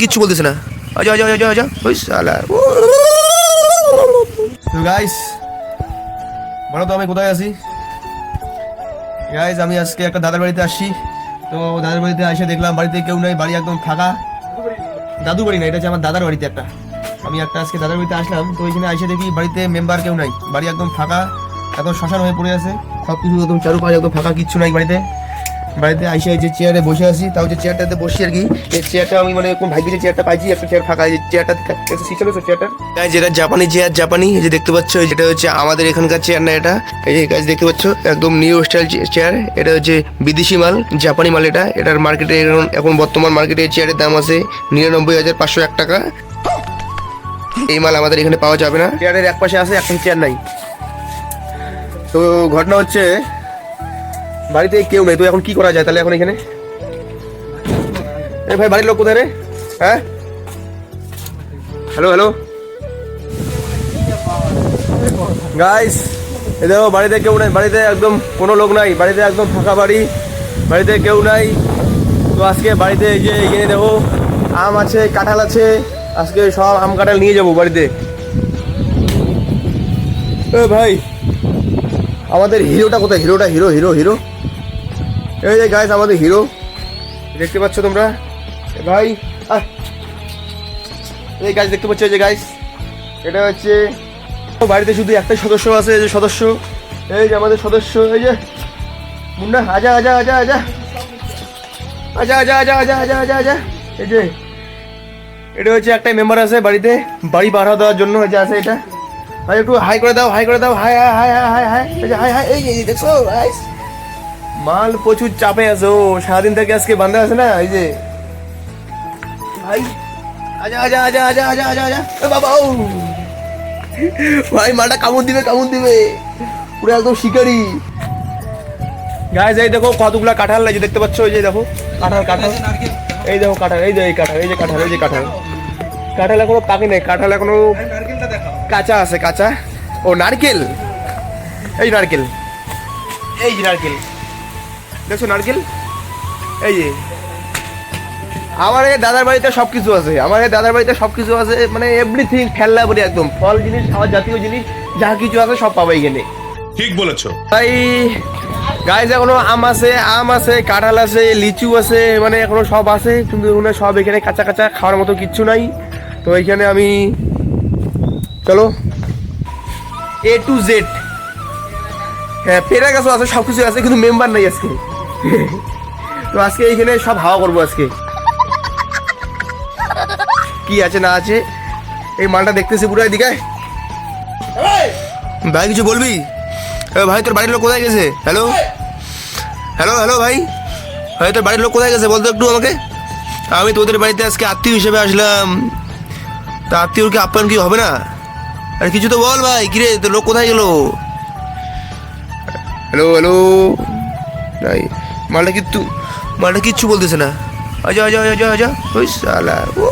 কিচ্ছু বলতেছে না। আজা আজা আজা আজা ওই তো বলো তো আমি কোথায় আছি? গাইস আমি আজকে একটা দাদার বাড়িতে আসছি। তো দাদার বাড়িতে এসে দেখলাম বাড়িতে কেউ নেই, বাড়ি একদম ফাঁকা। দাদু বাড়ি না, এটা হচ্ছে আমার দাদার বাড়িতে একটা। আমি একটা আজকে দাদার বাড়িতে আসলাম, তো ওইখানে এসে দেখি বাড়িতে মেম্বার কেউ নাই। বাড়ি একদম ফাঁকা, এখন শ্মশান হয়ে পড়ে আছে। সব কিছু একদম চারুপাশ একদম ফাঁকা, কিচ্ছু নাই বাড়িতে। বাড়িতে আইসে যে চেয়ারে বসে আছি তাও যে চেয়ারটাতে বসি আর কি এই চেয়ারটা আমি মানে কোন ভাগ্যে যে চেয়ারটা পাইছি একটা চেয়ার ফাঁকা যে চেয়ারটা সিস্টেম আছে চেয়ারটা গাইজ যেটা জাপানি চেয়ার জাপানি এই যে দেখতে পাচ্ছ যেটা হচ্ছে আমাদের এখানকার চেয়ার না এটা? এই যে গাছ দেখতে পাচ্ছ একদম নিউ স্টাইল চেয়ার এটা হচ্ছে বিদেশি মাল জাপানি মাল এটা। এটার মার্কেটে এখন এখন বর্তমান মার্কেটে চেয়ারের দাম আছে নিরানব্বই হাজার পাঁচশো এক টাকা। এই মাল আমাদের এখানে পাওয়া যাবে না। চেয়ারের এক পাশে আছে একটা চেয়ার নাই। তো ঘটনা হচ্ছে বাড়িতে কেউ নেই, তো এখন কি করা যায় তাহলে এখন এখানে? এই ভাই, বাড়ির লোক কোথায় রে? হ্যাঁ? হ্যালো হ্যালো গাইস এই দেখো, বাড়িতে কেউ নাই, বাড়িতে একদম কোনো লোক নাই, বাড়িতে একদম ফাঁকা বাড়ি, বাড়িতে কেউ নাই। তো আজকে বাড়িতে এই যে এখানে দেখো, আম আছে, কাঁঠাল আছে, আজকে সব আম কাঁঠাল নিয়ে যাব বাড়িতে। এ ভাই আমাদের হিরোটা কোথায়? হিরোটা, হিরো হিরো হিরো। এই যে গাইস আমাদের হিরো। দেখতে পাচ্ছ তোমরা? ভাই। এই গাছ দেখতে পাচ্ছ যে গাইস এটা হচ্ছে বাড়িতে শুধু একটাই সদস্য আছে যে সদস্য। এই যে আমাদের সদস্য, এই যে মুন্না আজা আজা আজা আজা। আজা আজা আজা আজা আজা আজা আজা। এই যে, এটা হচ্ছে একটাই মেম্বার আছে বাড়িতে। বাড়ি পাঠা দেওয়ার জন্য যে আছে এটা। ভাই, একটু হাই করে দাও হাই করে দাও hi hi hi hi hi hi hi hi এই যে দেখছ মাল প্রচুর চাপে আছে ও সারাদিন থেকে আজকে বান্ধা আছে না, এই যে। ভাই, আজা আজা আজা আজা আজা আজা আজা বাবা, ও। ভাই, মালটা কামড় দিবে কামড় দিবে। পুরো একদম শিকারি। গাইজ এই দেখো কতগুলা কাঁঠাল যে দেখতে পাচ্ছ? এই যে দেখো, কাঁঠাল কাঁঠাল। এই দেখো কাঁঠাল, এই যে এই কাঁঠাল, এই যে কাঁঠাল, এই যে কাঁঠাল। কাঁঠাল এখনও পাকে নেই, কাঁঠাল এখনও কাঁচা আছে কাঁচা। ও নারকেল। এই নারকেল। এই যে নারকেল। দেখছ নারকেল? এই যে। আমার এই দাদার বাড়িতে সব কিছু আছে। আমার এই দাদার বাড়িতে সব কিছু আছে মানে এভরিথিং ফেললা বলি একদম। ফল জিনিস খাওয়ার জাতীয় জিনিস যা কিছু আছে সব পাবে এখানে। ঠিক বলেছ। তাই গাইজ এখনও আম আছে আম আছে কাঁঠাল আছে লিচু আছে মানে এখনও সব আছে কিন্তু এগুলো সব এখানে কাঁচা কাঁচা খাওয়ার মতো কিচ্ছু নাই। তো এইখানে আমি চলো। এ টু জেড হ্যাঁ পেরা গাছও আছে সব কিছু আছে কিন্তু মেম্বার নাই আজকে। তো আজকে এইখানে সব হাওয়া করব আজকে। কি আছে না আছে? এই মালটা দেখতেছি পুরো এদিকে। ভাই কিছু বলবি? ভাই তোর বাড়ির লোক কোথায় গেছে? হ্যালো হ্যালো হ্যালো ভাই। ভাই তোর বাড়ির লোক কোথায় গেছে? বলতো একটু আমাকে। আমি তোদের বাড়িতে আজকে আত্মীয় হিসেবে আসলাম। তা আত্মীয়র কি আপ্যায়ন কি হবে না? আরে কিছু তো বল ভাই কিরে তো লোক কোথায় গেলো? হ্যালো হ্যালো নাই মালটা কিন্তু মালটা কিচ্ছু বলতেছে না। আজা আজা আজা আজা ওই সালা ও